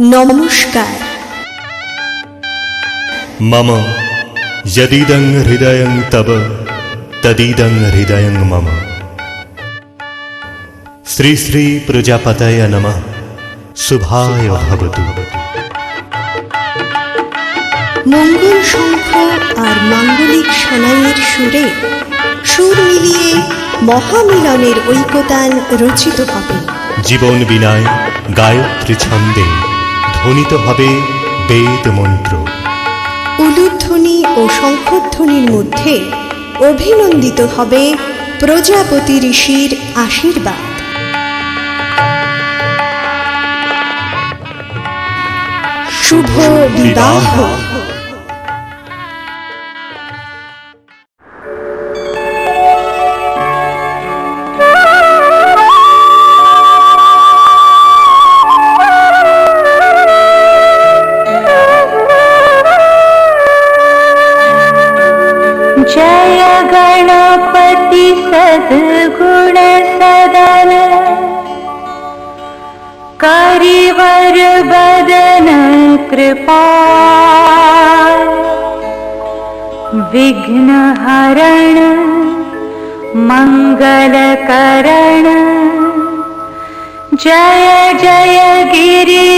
নমস্কার। মম যদিদং হৃদয়ং তব তদিদং হৃদয়ং মম শ্রী শ্রী প্রজাপতয় নম শুভায় ভবতু মঙ্গল শঙ্খ আর মাঙ্গলিক সানাইয়ের সুরে সুর মিলিয়ে মহামিলনের ঐকতান রচিত হবে। জীবন বিনায় গায়ত্রী ছন্দে। ধ্বনিত হবে বেদ মন্ত্র। উলুধ্বনি ও শঙ্খধ্বনির মধ্যে অভিনন্দিত হবে প্রজাপতি ঋষির আশীর্বাদ। শুভ বিবাহ। गुण सदन करिवर बदन कृपा। विघ्न हरण मङ्गलकरण जय जय गिरि